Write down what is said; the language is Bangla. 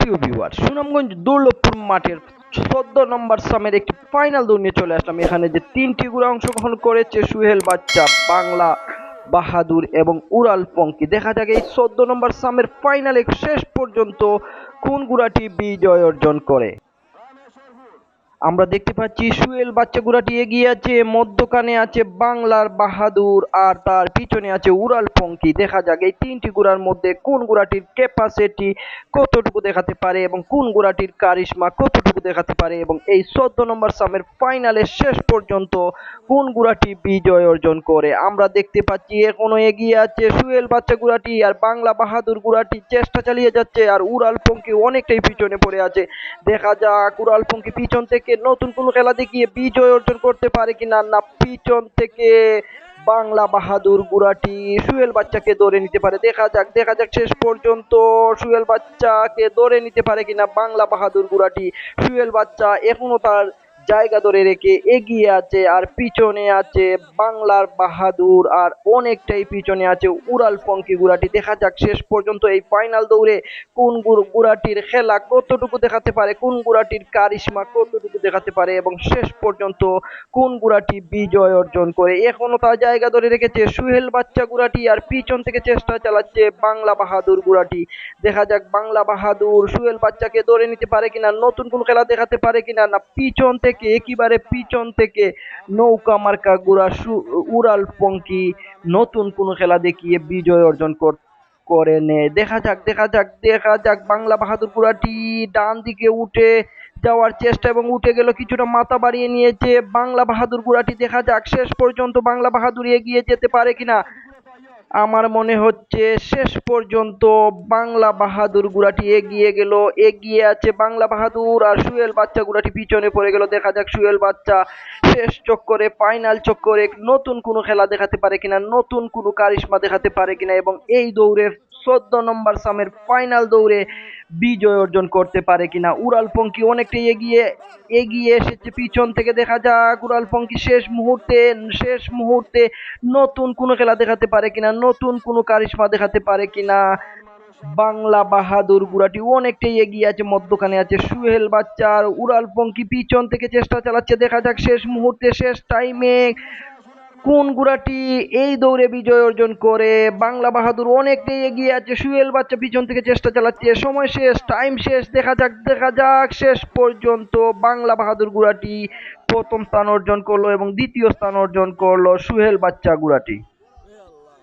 প্রিয় ভিউয়ার সুনামগঞ্জ দুর্লভপুর মাঠের চোদ্দ নম্বর সামের একটি ফাইনাল দৌড় নিয়ে চলে আসলাম। এখানে যে তিনটি গুড়া অংশগ্রহণ করেছে সুহেল বাচ্চা বাংলা, বাহাদুর এবং উড়াল পঙ্কি। দেখা যাক এই চোদ্দ নম্বর সামের ফাইনালে শেষ পর্যন্ত কোন গুড়াটি বিজয় অর্জন করে। আমরা দেখতে পাচ্ছি সুয়েল বাচ্চা গুড়াটি এগিয়ে আছে, মধ্যখানে আছে বাংলার বাহাদুর আর তার পিছনে আছে উড়াল পঙ্কি। দেখা যাক এই তিনটি গুড়ার মধ্যে কোন গুড়াটির ক্যাপাসিটি কতটুকু দেখাতে পারে এবং কোন গুড়াটির কারিশমা কতটুকু দেখাতে পারে এবং এই চোদ্দ নম্বর সামের ফাইনালে শেষ পর্যন্ত কোন গুড়াটি বিজয় অর্জন করে। আমরা দেখতে পাচ্ছি এখনও এগিয়ে আছে সুয়েল বাচ্চা গুড়াটি আর বাংলা বাহাদুর গুড়াটি চেষ্টা চালিয়ে যাচ্ছে আর উড়াল পঙ্কি অনেকটাই পিছনে পড়ে আছে। দেখা যাক উড়াল পঙ্কি পিছন থেকে নতুন কোনো খেলা দেখিয়ে বিজয় অর্জন করতে পারে কিনা না, পিছন থেকে বাংলা বাহাদুর গুড়াটি সুয়েল বাচ্চাকে ধরে নিতে পারে। দেখা যাক দেখা যাক শেষ পর্যন্ত সুয়েল বাচ্চাকে ধরে নিতে পারে কিনা বাংলা বাহাদুর গুড়াটি সুয়েল বাচ্চা এখনও তার জায়গা ধরে রেখে এগিয়ে আছে আর পিছনে আছে বাংলার বাহাদুর আর অনেকটাই পিছনে আছে উড়াল পঙ্কি গুড়াটি। দেখা যাক শেষ পর্যন্ত এই ফাইনাল দৌড়ে কোন গুড়- গুড়াটির খেলা কতটুকু দেখাতে পারে, কোন গুড়াটির কারিশমা কতটুকু দেখাতে পারে এবং শেষ পর্যন্ত কোন গুড়াটি বিজয় অর্জন করে। এখনও তার জায়গা ধরে রেখেছে সুহেল বাচ্চা গুড়াটি আর পিছন থেকে চেষ্টা চালাচ্ছে বাংলা বাহাদুর গুড়াটি। দেখা যাক বাংলা বাহাদুর সুহেল বাচ্চাকে ধরে নিতে পারে কিনা, নতুন কোন খেলা দেখাতে পারে কিনা না, পিছন থেকে একেবারে পিছন থেকে নৌকা মার্কা গুড়া উড়াল পঙ্কি নতুন কোন খেলা দেখিয়ে বিজয় অর্জন কর করে নেয় দেখা যাক দেখা যাক দেখা যাক। বাংলা বাহাদুর গুড়াটি ডান দিকে উঠে যাওয়ার চেষ্টা এবং উঠে গেল কিছুটা মাথা বাড়িয়ে নিয়েছে বাংলা বাহাদুর গুড়াটি দেখা যাক, শেষ পর্যন্ত বাংলা বাহাদুর এগিয়ে যেতে পারে কিনা। আমার মনে হচ্ছে শেষ পর্যন্ত বাংলা বাহাদুর গুড়াটি এগিয়ে গেল, এগিয়ে আছে বাংলা বাহাদুর আর সুয়েল বাচ্চা গুড়াটি পিছনে পড়ে গেল। দেখা যাক সুয়েল বাচ্চা শেষ চক্করে ফাইনাল চক্করে নতুন কোনো খেলা দেখাতে পারে কিনা, নতুন কোনো কারিশমা দেখাতে পারে কিনা এবং এই দৌড়ে চোদ্দ নম্বর সামের ফাইনাল দৌড়ে বিজয় অর্জন করতে পারে কিনা। উড়াল পঙ্কি অনেকটাই এগিয়ে এগিয়ে এসেছে পিছন থেকে। দেখা যাক উড়াল পঙ্কি শেষ মুহূর্তে শেষ মুহূর্তে নতুন কোনো খেলা দেখাতে পারে কিনা, নতুন কোনো কারিশমা দেখাতে পারে কিনা। বাংলা বাহাদুর গুড়াটি অনেকটাই এগিয়ে আছে, মধ্যখানে আছে সুহেল বাচ্চার। উড়াল পঙ্কি পিছন থেকে চেষ্টা চালাচ্ছে। দেখা যাক, শেষ মুহূর্তে, শেষ টাইমে কোন গুড়াটি এই দৌড়ে বিজয় অর্জন করে? বাংলা বাহাদুর অনেকটাই এগিয়ে আছে সুয়েল বাচ্চা পিছন থেকে চেষ্টা চালাচ্ছে, সময় শেষ টাইম শেষ, দেখা যাক দেখা যাক, শেষ পর্যন্ত বাংলা বাহাদুর গুড়াটি প্রথম স্থান অর্জন করল এবং দ্বিতীয় স্থান অর্জন করল সুহেল বাচ্চা গুড়াটি। এ আল্লাহ